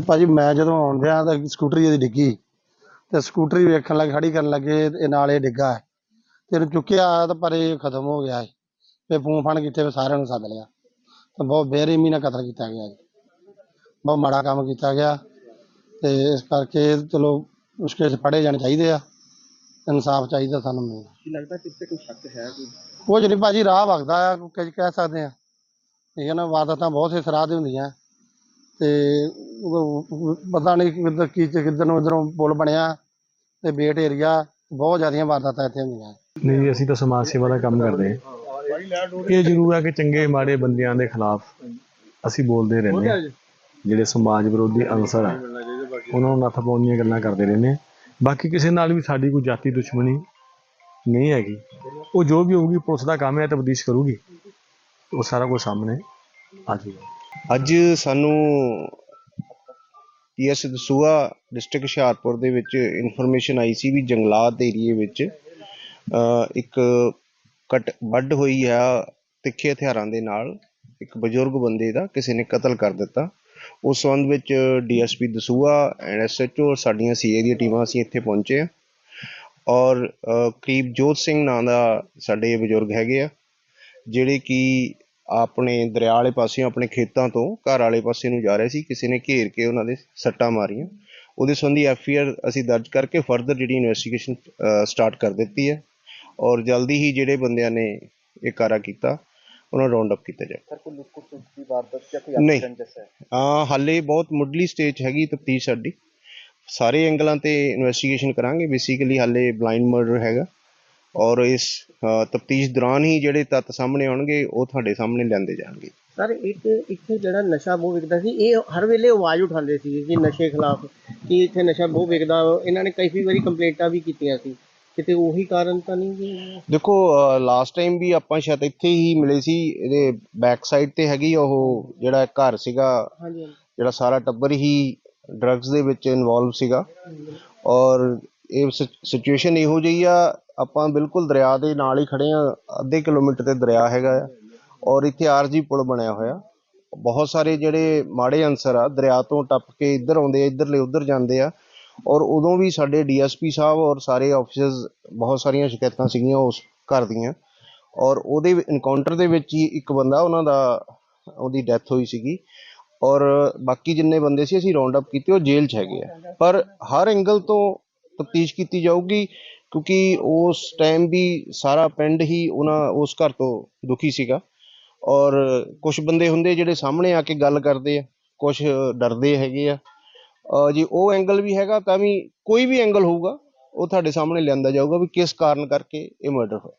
ਭਾਜੀ ਮੈਂ ਜਦੋਂ ਆਉਂਦਿਆਂ ਤਾਂ ਸਕੂਟਰੀ ਇਹਦੀ ਡਿੱਗੀ। ਤੇ ਸਕੂਟਰੀ ਵੇਖਣ ਲੱਗੇ ਖੜੀ ਕਰਨ ਲੱਗੇ ਤੇ ਨਾਲ ਇਹ ਡਿੱਗਾ ਤੇ ਇਹਨੂੰ ਚੁੱਕਿਆ ਤਾਂ ਪਰ ਇਹ ਖਤਮ ਹੋ ਗਿਆ ਤੇ ਫੋਨ ਫਾਨ ਕੀਤੇ ਸਾਰਿਆਂ ਨੂੰ ਸੱਦ ਲਿਆ। ਤੇ ਬਹੁਤ ਬੇਰਹਿਮੀ ਨਾਲ ਕਤਲ ਕੀਤਾ ਗਿਆ ਜੀ। ਬਹੁਤ ਮਾੜਾ ਕੰਮ ਕੀਤਾ ਗਿਆ। ਤੇ ਇਸ ਕਰਕੇ ਚਲੋ ਮੁਸ਼ਕਿਲ ਫੜੇ ਜਾਣੇ ਚਾਹੀਦੇ ਆ। ਇਨਸਾਫ ਚਾਹੀਦਾ ਸਾਨੂੰ ਮਿਲਣਾ। ਕੀ ਲੱਗਦਾ ਕਿ ਇੱਥੇ ਕੋਈ ਸ਼ੱਕ ਹੈ ਕੋਈ? ਕੁਝ ਨਹੀਂ ਭਾਜੀ ਰਾਹ ਵਗਦਾ ਆ ਕੁਝ ਕਹਿ ਸਕਦੇ ਆ। ਠੀਕ ਹੈ ਨਾ ਵਾਰਦਾਤਾਂ ਬਹੁਤ ਸੇ ਸਰਾਹ ਦੇ ਹੁੰਦੀਆਂ। ਤੇ ਪਤਾ ਨਹੀਂ ਕਿੱਧਰ ਕੀ ਕਿੱਧਰ ਨੂੰ ਇੱਧਰੋਂ ਪੁਲ ਬਣਿਆ ਤੇ ਬੇਟ ਏਰੀਆ ਬਹੁਤ ਜ਼ਿਆਦੀਆਂ ਵਾਰਦਾਤਾਂ ਇੱਥੇ ਹੁੰਦੀਆਂ। ਨਹੀਂ ਜੀ, ਅਸੀਂ ਤਾਂ ਸਮਾਜ ਸੇਵਾ ਦਾ ਕੰਮ ਕਰਦੇ ਹਾਂ। ਇਹ ਜ਼ਰੂਰ ਹੈ ਕਿ ਚੰਗੇ ਮਾੜੇ ਬੰਦਿਆਂ ਦੇ ਖਿਲਾਫ ਅਸੀਂ ਬੋਲਦੇ ਰਹਿੰਦੇ ਹਾਂ। ਜਿਹੜੇ ਸਮਾਜ ਵਿਰੋਧੀ ਅਨਸਰ ਆ ਉਹਨਾਂ ਨੂੰ ਨੱਥ ਪਾਉਣ ਦੀਆਂ ਗੱਲਾਂ ਕਰਦੇ ਰਹਿੰਦੇ ਹਾਂ। ਬਾਕੀ ਕਿਸੇ ਨਾਲ ਵੀ ਸਾਡੀ ਕੋਈ ਜਾਤੀ ਦੁਸ਼ਮਣੀ ਨਹੀਂ ਹੈਗੀ। ਉਹ ਜੋ ਵੀ ਹੋਊਗੀ ਪੁਲਿਸ ਦਾ ਕੰਮ ਹੈ ਤਬਦੀਸ਼ ਕਰੂਗੀ। ਉਹ ਸਾਰਾ ਕੁਝ ਸਾਹਮਣੇ ਆ ਜਾਊਗਾ। ਅੱਜ ਸਾਨੂੰ P PS Dasuya district Hoshiarpur ਦੇ ਵਿੱਚ ਇਨਫੋਰਮੇਸ਼ਨ ਆਈ ਸੀ ਵੀ ਜੰਗਲਾਤ ਏਰੀਏ ਵਿੱਚ ਇੱਕ ਕਟ ਵੱਢ ਹੋਈ ਆ ਤਿੱਖੇ ਹਥਿਆਰਾਂ ਦੇ ਨਾਲ ਇੱਕ ਬਜ਼ੁਰਗ ਬੰਦੇ ਦਾ, ਕਿਸੇ ਨੇ ਕਤਲ ਕਰ ਦਿੱਤਾ। ਉਸ ਸੰਬੰਧ ਵਿੱਚ ਡੀਐਸਪੀ ਦਸੂਆ ਐਂਡ ਐਸਐਚਓ ਔਰ ਸਾਡੀਆਂ ਸੀਏ ਦੀਆਂ ਟੀਮਾਂ ਅਸੀਂ ਇੱਥੇ ਪਹੁੰਚੇ ਆ ਔਰ ਕਰੀਬ ਜੋਤ ਸਿੰਘ ਨਾਂ ਦਾ ਸਾਡੇ ਬਜ਼ੁਰਗ ਹੈਗੇ ਆ, ਜਿਹੜੇ ਕਿ ਆਪਣੇ ਦਰਿਆ ਵਾਲੇ ਪਾਸਿਓਂ ਆਪਣੇ ਖੇਤਾਂ ਤੋਂ ਘਰ ਵਾਲੇ ਪਾਸੇ ਨੂੰ ਜਾ ਰਹੇ ਸੀ। ਕਿਸੇ ਨੇ ਘੇਰ ਕੇ ਉਹਨਾਂ ਦੇ ਸੱਟਾਂ ਮਾਰੀਆਂ। ਉਹਦੇ ਸੰਬੰਧੀ ਐਫਆਈਆਰ ਅਸੀਂ ਦਰਜ ਕਰਕੇ ਫਰਦਰ ਜਿਹੜੀ ਇਨਵੈਸਟੀਗੇਸ਼ਨ ਸਟਾਰਟ ਕਰ ਦਿੱਤੀ ਹੈ। ਔਰ ਜਲਦੀ ਹੀ ਜਿਹੜੇ ਬੰਦਿਆਂ ਨੇ ਇਹ ਕਾਰਾ ਕੀਤਾ ਉਹਨਾਂ ਨੂੰ ਰਾਉਂਡ ਅਪ ਕੀਤਾ ਜਾਏ। ਸਰ ਕੋਈ ਲੁੱਟ ਖੋਹ ਦੀ ਵਾਰਦਾਤ ਜਾਂ ਕੋਈ ਨਹੀਂ। ਐਕਸੀਡੈਂਟ ਜੈਸਾ ਹੈ? ਹਾਲੇ ਬਹੁਤ ਮੁੱਢਲੀ ਸਟੇਜ ਹੈਗੀ ਤਫਤੀਸ਼ ਸਾਡੀ। ਸਾਰੇ ਐਂਗਲਾਂ ਤੇ ਇਨਵੈਸਟੀਗੇਸ਼ਨ ਕਰਾਂਗੇ। ਬੇਸਿਕਲੀ ਹਾਲੇ ਬਲਾਈਂਡ ਮਰਡਰ ਹੈਗਾ। ਔਰ ਇਸ ਤਫਤੀਸ਼ ਦੌਰਾਨ ਹੀ ਜਿਹੜੇ ਤੱਤ ਸਾਹਮਣੇ ਆਉਣਗੇ ਉਹ ਤੁਹਾਡੇ ਸਾਹਮਣੇ ਲਿਆਂਦੇ ਜਾਣਗੇ। ਸਰ ਇੱਕ ਇੱਥੇ ਜਿਹੜਾ ਨਸ਼ਾ ਬਹੁਤ ਵਿਕਦਾ ਸੀ ਇਹ ਹਰ ਵੇਲੇ ਆਵਾਜ਼ ਉਠਾਉਂਦੇ ਸੀ ਕਿ ਨਸ਼ੇ ਖਿਲਾਫ ਕਿ ਇੱਥੇ ਨਸ਼ਾ ਬਹੁਤ ਵਿਕਦਾ। ਇਹਨਾਂ ਨੇ ਕਈ ਵਾਰੀ ਕੰਪਲੇਂਟਾਂ ਵੀ ਕੀਤੀਆਂ ਸੀ। ਕਿਤੇ ਉਹੀ ਕਾਰਨ ਤਾਂ ਨਹੀਂ ਜੀ ਦੇਖੋ ਲਾਸਟ ਟਾਈਮ ਵੀ ਆਪਾਂ ਸ਼ਾਇਦ ਇੱਥੇ ਹੀ ਮਿਲੇ ਸੀ ਇਹਦੇ ਬੈਕ ਸਾਈਡ ਤੇ ਹੈਗੀ ਉਹ ਜਿਹੜਾ ਘਰ ਸੀਗਾ। ਹਾਂਜੀ ਜਿਹੜਾ ਸਾਰਾ ਟੱਬਰ ਹੀ ਡਰੱਗਸ ਦੇ ਵਿੱਚ ਇਨਵੋਲਵ ਸੀਗਾ। ਔਰ ਇਹ ਸਿਚੁਏਸ਼ਨ ਇਹੋ ਜਿਹੀ ਆ ਆਪਾਂ ਬਿਲਕੁਲ ਦਰਿਆ ਦੇ ਨਾਲ ਹੀ ਖੜੇ ਆ ਅੱਧੇ ਕਿਲੋਮੀਟਰ ਤੇ ਦਰਿਆ ਹੈਗਾ ਆ, ਔਰ ਇੱਥੇ ਆਰਜੀ ਪੁਲ ਬਣਿਆ ਹੋਇਆ। ਬਹੁਤ ਸਾਰੇ ਜਿਹੜੇ ਮਾੜੇ ਅਨਸਰ ਆ, ਦਰਿਆ ਤੋਂ ਟੱਪ ਕੇ ਇੱਧਰ ਆਉਂਦੇ ਆ, ਇੱਧਰਲੇ ਉੱਧਰ ਜਾਂਦੇ ਆ, ਔਰ ਉਦੋਂ ਵੀ ਸਾਡੇ ਡੀਐਸਪੀ ਸਾਹਿਬ ਔਰ ਸਾਰੇ ਆਫੀਸਰਸ ਬਹੁਤ ਸਾਰੀਆਂ ਸ਼ਿਕਾਇਤਾਂ ਸੀਗੀਆਂ ਉਸ ਘਰ ਦੀਆਂ, ਔਰ ਉਹਦੇ ਇਨਕਾਊਂਟਰ ਦੇ ਵਿੱਚ ਹੀ ਇੱਕ ਬੰਦਾ ਉਹਨਾਂ ਦਾ, ਉਹਦੀ ਡੈਥ ਹੋਈ ਸੀਗੀ, ਔਰ ਬਾਕੀ ਜਿੰਨੇ ਬੰਦੇ ਸੀ ਅਸੀਂ ਰਾਉਂਡ ਅਪ ਕੀਤੇ, ਉਹ ਜੇਲ੍ਹ 'ਚ ਹੈਗੇ ਆ। ਪਰ ਹਰ ਐਂਗਲ ਤੋਂ ਤਫਤੀਸ਼ ਕੀਤੀ ਜਾਊਗੀ ਕਿਉਂਕਿ ਉਸ ਟਾਈਮ ਵੀ ਸਾਰਾ ਪਿੰਡ ਹੀ ਉਹਨਾਂ, ਉਸ ਘਰ ਤੋਂ ਦੁਖੀ ਸੀਗਾ। ਔਰ ਕੁਝ ਬੰਦੇ ਹੁੰਦੇ ਜਿਹੜੇ ਸਾਹਮਣੇ ਆ ਕੇ ਗੱਲ ਕਰਦੇ ਆ ਕੁਝ ਡਰਦੇ ਹੈਗੇ ਆ। ਜੇ ਉਹ ਐਂਗਲ ਵੀ ਹੈਗਾ ਤਾਂ ਵੀ ਕੋਈ ਵੀ ਐਂਗਲ ਹੋਊਗਾ, ਉਹ ਤੁਹਾਡੇ ਸਾਹਮਣੇ ਲਿਆਂਦਾ ਜਾਊਗਾ ਵੀ ਕਿਸ ਕਾਰਨ ਕਰਕੇ ਇਹ ਮਰਡਰ ਹੋਇਆ।